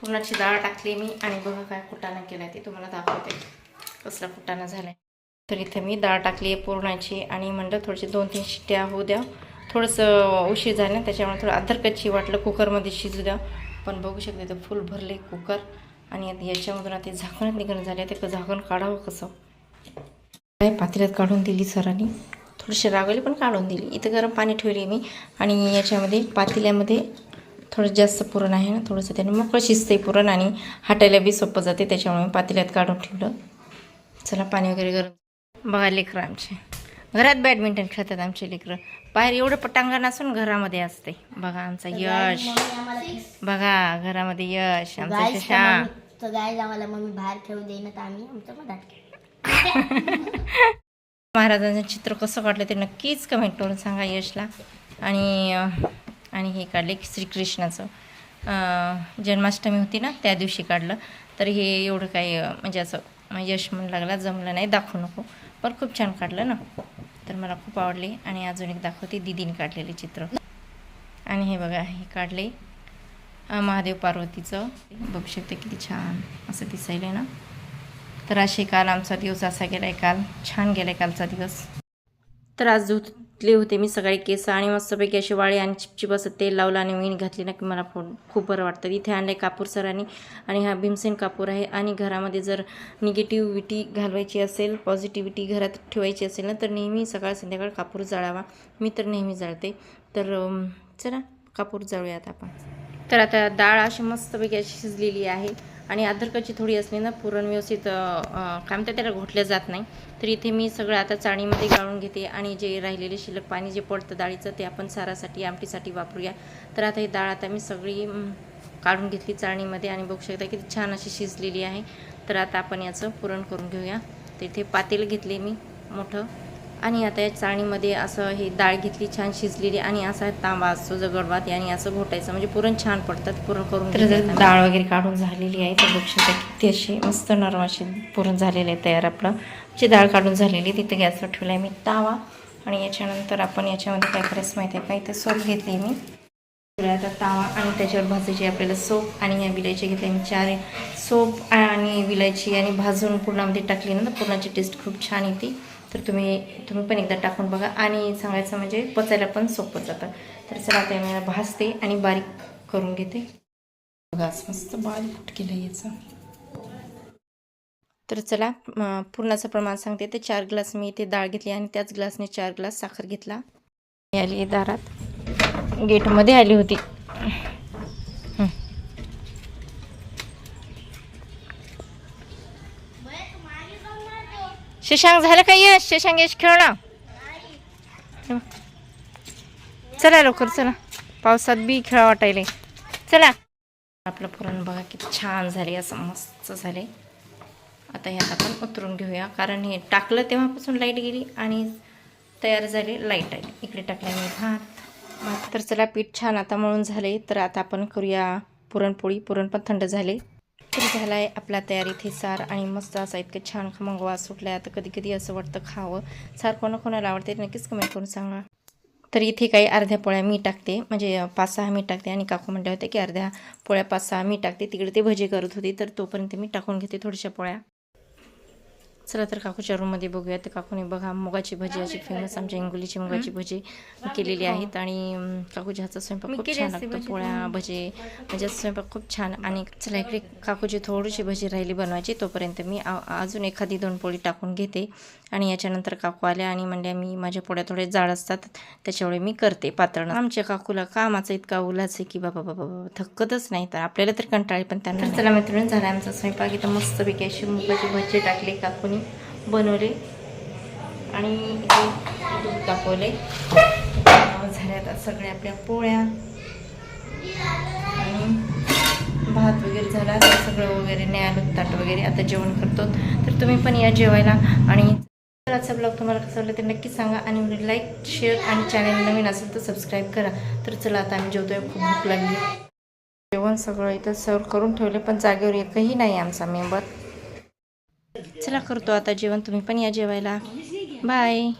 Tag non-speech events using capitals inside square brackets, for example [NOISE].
पुरणाची डाळ टाकली मी आणि बघा काय कुटाणा केला ते तुम्हाला दाखवते. कसला कुटाणा झालाय. तर इथं मी डाळ टाकली आहे पुरणाची आणि म्हणलं थोडीशी दोन तीन शिट्ट्या होऊ द्या. थोडंसं उशीर झालं त्याच्यामुळे थोडं अदरकची वाटलं कुकरमध्ये शिजू द्या. पण बघू शकते तर फुल भरले कुकर आणि आता याच्यामधून आता झाकणच निघणं झाले ते झाकण काढावं कसं? काय पातेल्यात काढून दिली सरांनी? थोडीशी रागवली पण काढून दिली. इथं गरम पाणी ठेवली मी आणि याच्यामध्ये पातेल्यामध्ये थोडं जास्त पुरण आहे ना थोडंसं त्याने मोकळं शिजते पुरण आणि हाटायला बी सोपं जाते त्याच्यामुळे मी पातेल्यात काढून ठेवलं. चला पाणी वगैरे गरम बघा लेकरं आमचे. घरात बॅडमिंटन खेळतात आमचे लेकरं. बाहेर एवढं पटांगण असून घरामध्ये असते बघा आमचा यश. बघा घरामध्ये यश. आमचा गाईस शशा तर गाईज आम्हाला मम्मी बाहेर खेळू देईना तर आम्ही आमचं मधात [LAUGHS] महाराजांचं चित्र कसं काढलं ते नक्कीच कमेंट करून सांगा यशला. आणि आणि हे काढले श्रीकृष्णाचं. जन्माष्टमी होती ना त्या दिवशी काढलं. तर हे एवढं काही म्हणजे असं यश म्हणू लागला जमलं नाही दाखवू नको. पण खूप छान काढलं ना. तर मला खूप आवडले आणि अजून एक दाखवते दिदीने काढलेले चित्र. आणि हे बघा हे काढले. महादेव पार्वतीचं. बघू शकते किती छान असं दिसायलं ना. तर असे काल आमचा दिवस असा गेलाय काल. छान गेलाय कालचा दिवस. तर आज ले होते मी सकाळी केस आणि मस्तपैकी अशी वाळे आणि चिपचिप असं तेल लावलं आणि मी घातली ना की मला फोन खूप बरं वाटतं. इथे आणलं आहे कापूर सरांनी आणि हा भीमसेन कापूर आहे आणि घरामध्ये जर निगेटिव्हिटी घालवायची असेल पॉझिटिव्हिटी घरात ठेवायची असेल ना तर नेहमी सकाळ संध्याकाळ कापूर जाळावा. मी तर नेहमी जाळते. तर चला कापूर जाळूयात आपण. तर आता डाळ अशी मस्तपैकी अशी शिजलेली आहे. आणि अद्रकाची थोडी असली ना पुरण व्यवस्थित काय म्हणतात त्याला घोटल्या जात नाही. तर इथे मी सगळं आता चाळणीमध्ये गाळून घेते आणि जे राहिलेले शिल्लक पाणी जे पडतं डाळीचं ते आपण सारासाठी आमटीसाठी वापरूया. तर आता ही डाळ आता मी सगळी काढून घेतली चाळणीमध्ये आणि बघू शकता किती छान अशी शिजलेली आहे. तर आता आपण याचं पुरण करून घेऊया. तर इथे पातेल घेतले मी मोठं. आणि आता या चाळणीमध्ये असं हे डाळ घेतली छान शिजलेली आणि असा तांबा असतो जगडवात आणि असं घोटायचं म्हणजे पुरण छान पडतात पुरण करून डाळ वगैरे काढून झालेली आहे तर शकता किती अशी मस्त नरम अशी पुरण झालेलं आहे तयार आपलं. जी डाळ काढून झालेली तिथे गॅसवर ठेवला आहे मी तावा आणि याच्यानंतर आपण याच्यामध्ये काय करायचं माहिती आहे का? इथे सोप घेतली मी. आता तावा आणि त्याच्यावर भाजायची आपल्याला सोप आणि या विलायची घेतली मी चार. सोप आणि विलायची आणि भाजून पूर्णामध्ये टाकली ना तर पूर्णाची टेस्ट खूप छान येते. तर तुम्ही तुम्ही पण एकदा टाकून बघा आणि सांगायचं म्हणजे पचायला पण सोपं जातं. तर चला आता मी भाजते आणि बारीक करून घेते. बघा मस्त बारीक केलं याचं. तर चला पूर्णाचं प्रमाण सांगते. तर चार ग्लास मी इथे डाळ घेतली आणि त्याच ग्लासने चार ग्लास साखर घेतला. मी आली दारात. गेटमध्ये आली होती. शशांक झालं का यश शशांक यश खेळ ना चला लवकर चला पावसात बी खेळा वाटायला चला आपलं पुरण बघा किती छान झाले असं मस्त झाले आता ह्यात आपण उतरून घेऊया कारण हे टाकलं तेव्हापासून लाइट गेली आणि तयार झाले लाइट आली इकडे टाकल्याने भात भात तर चला पीठ छान आता मळून झाले तर आता आपण करूया पुरणपोळी पुरण पण थंड झाले तर झाला आहे आपला तयार इथे सार आणि मस्त असा इतकं छान मंगवा सुटला सुटला आता कधी कधी असं वाटतं खावं. सार कोणा कोणाला आवडते नक्कीच कमेंट करून सांगा. तर इथे काही अर्ध्या पोळ्या मी टाकते. म्हणजे पाच सहा मी टाकते आणि काकू म्हणले होते की अर्ध्या पोळ्या पाच सहा मी टाकते. तिकडे ते भजी करत होती तर तोपर्यंत मी टाकून घेते थोड्याशा पोळ्या. चला तर काकूच्या रूममध्ये बघूया तर काकूने बघा मुगाची भजी अशी फेमस आमच्या इंगोलीची मुगाची भजी केलेली आहेत आणि काकूच्या हातचा स्वयंपाक खूप छान लागतो पोळ्या भजी. म्हणजे स्वयंपाक खूप छान आणि चला इकडे काकूची थोडीशी भजी राहिली बनवायची तोपर्यंत मी अजून एखादी दोन पोळी टाकून घेते. आणि याच्यानंतर काकू आल्या आणि म्हणल्या मी माझ्या पोळ्या थोड्या जाड असतात त्याच्यामुळे मी करते पातळ. आमच्या काकूला कामाचा इतका उल्हास आहे की बाबा बाबा बाबा थकतच नाही. तर आपल्याला तर कंटाळी पण त्यांना. चला मैत्रिणी झाला आमचा स्वयंपाक. इथं मस्तपैकी अशी मुगाची भजी टाकली काकूनी. बनवले. आणि दूध तापवले झाल्या आता सगळ्या आपल्या पोळ्या. आणि भात वगैरे झाला तर सगळं वगैरे न्यायालय ताट वगैरे आता जेवण करतो. तर तुम्ही पण या जेवायला. आणि तर आजचा ब्लॉग तुम्हाला कसं वाटलं ते नक्की सांगा. आणि लाईक शेअर आणि चॅनल नवीन असेल तर सबस्क्राईब करा. तर चला आता आम्ही जेवतोय. खूप भूक लागली. जेवण सगळं इथं सर्व करून ठेवले पण जागेवर एकही नाही आमचा मेंबर. चला करतो आता जेवण तुम्ही पण या जेवायला. बाय